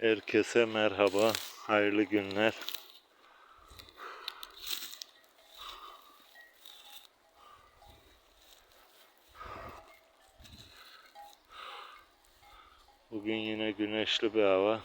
Herkese merhaba, hayırlı günler. Bugün yine güneşli bir hava.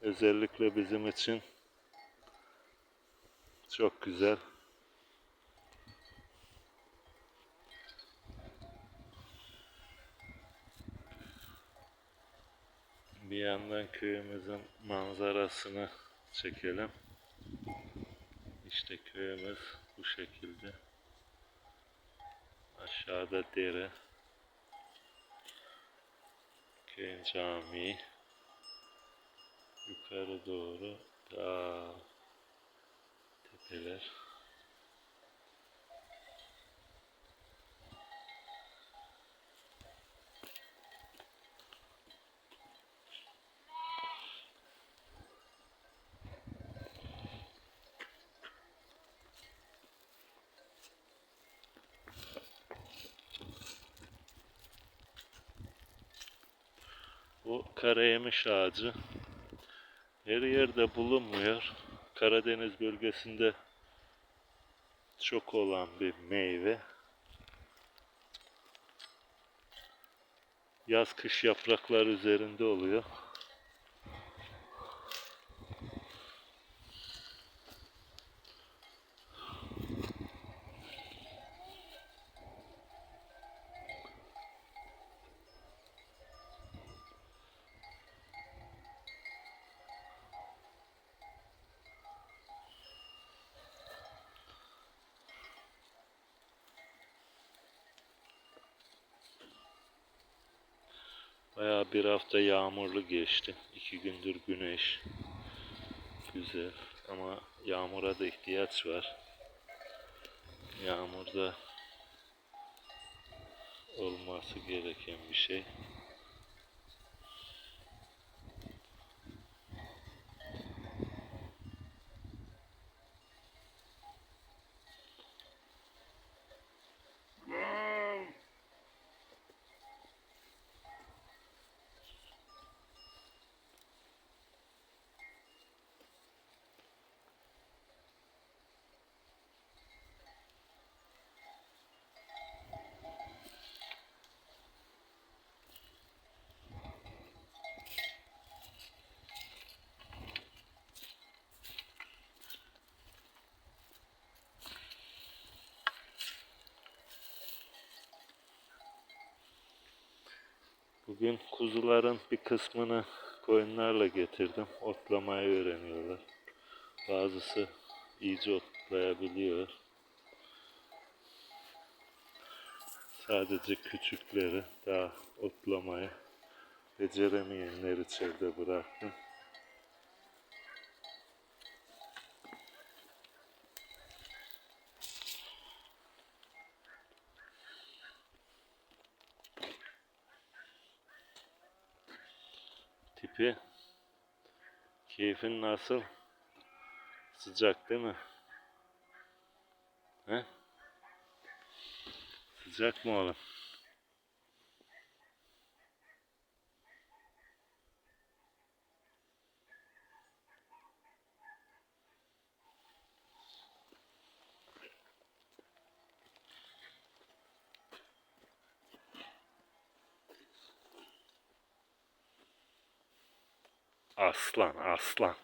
Özellikle bizim için çok güzel. Yandan köyümüzün manzarasını çekelim. İşte köyümüz bu şekilde. Aşağıda dere. Köyün camii. Yukarı doğru dağ, tepeler. Bu karayemiş ağacı her yerde bulunmuyor. Karadeniz bölgesinde çok olan bir meyve. Yaz kış yapraklar üzerinde oluyor. Bayağı bir hafta yağmurlu geçti. İki gündür güneş. Güzel ama yağmura da ihtiyaç var. Yağmur da olması gereken bir şey. Bugün kuzuların bir kısmını koyunlarla getirdim. Otlamayı öğreniyorlar. Bazısı iyice otlayabiliyor. Sadece küçükleri daha otlamayı beceremeyenler içeride bıraktım. Tipi keyfin nasıl? Sıcak değil mi? He? Sıcak mı oğlum? Aslan, aslan.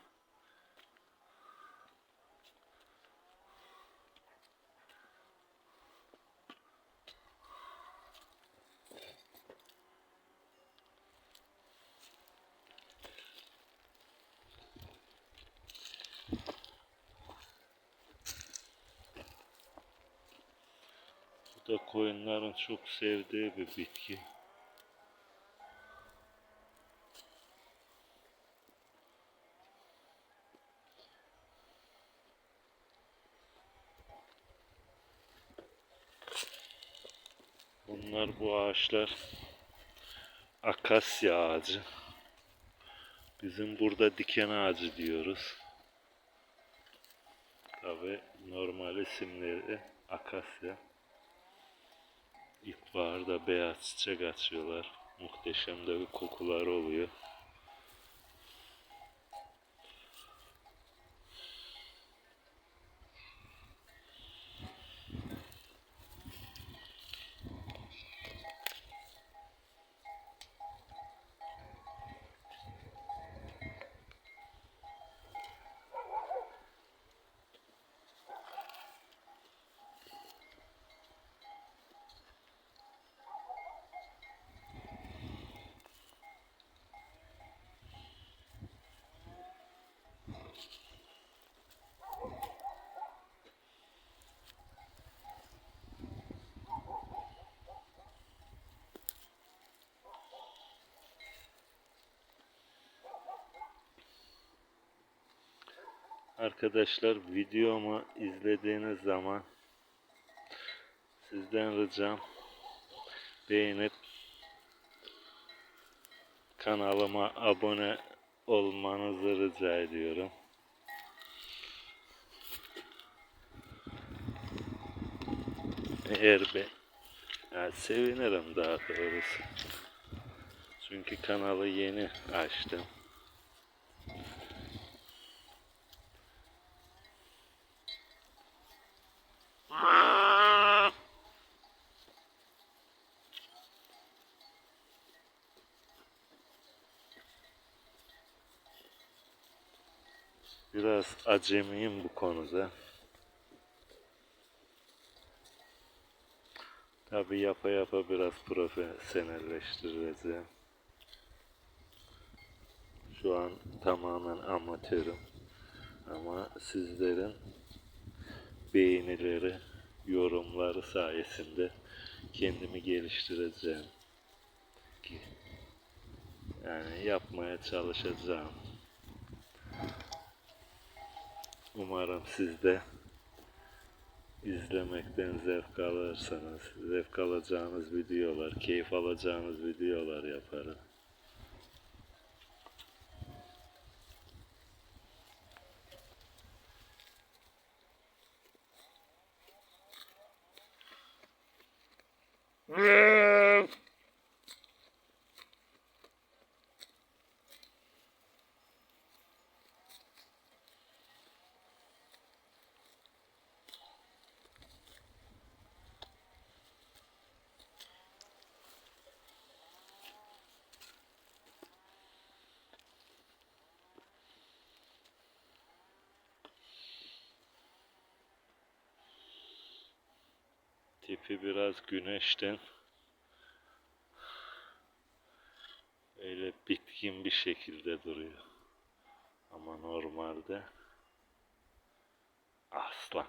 Bu da koyunların çok sevdiği bir bitki. Bunlar bu ağaçlar akasya ağacı. Bizim burada diken ağacı diyoruz. Tabi normal isimleri akasya. İlkbaharda beyaz çiçek açıyorlar. Muhteşem de bir kokuları oluyor. Arkadaşlar videomu izlediğiniz zaman sizden ricam beğenip kanalıma abone olmanızı rica ediyorum. Eğer be ya sevinirim daha doğrusu. Çünkü kanalı yeni açtım. Biraz acemiyim bu konuda. Tabi yapa yapa biraz profesyonelleştireceğim. Şu an tamamen amatörüm. Ama sizlerin beğenileri, yorumları sayesinde kendimi geliştireceğim. Yani yapmaya çalışacağım. Umarım siz de izlemekten zevk alırsanız, zevk alacağınız videolar, keyif alacağınız videolar yaparım. Tipi biraz güneşten öyle bitkin bir şekilde duruyor. Ama normalde aslan.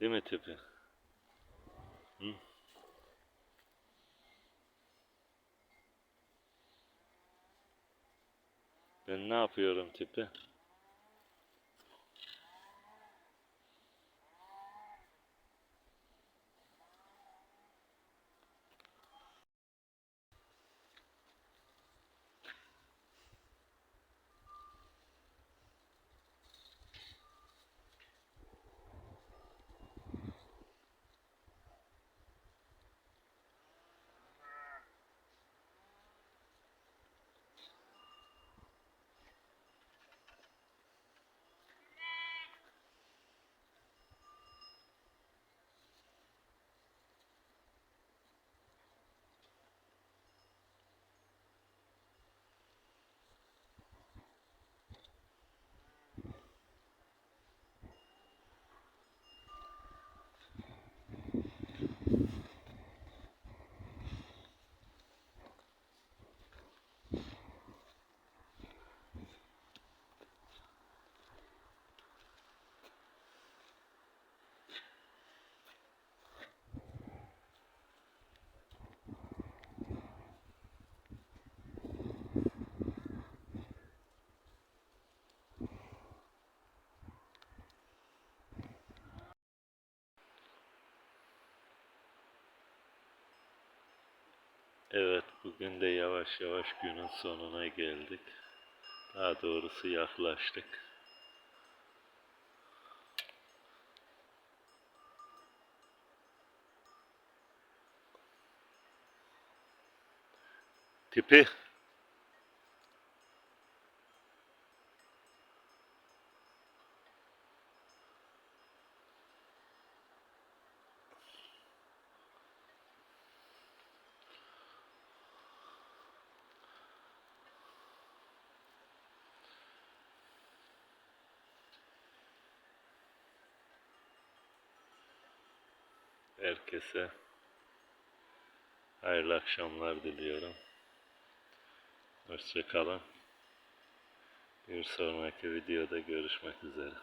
Değil mi tipi? Hı? Ben ne yapıyorum tipi? Evet, bugün de yavaş yavaş günün sonuna geldik. Daha doğrusu yaklaştık. Tipi. Herkese hayırlı akşamlar diliyorum. Hoşçakalın. Bir sonraki videoda görüşmek üzere.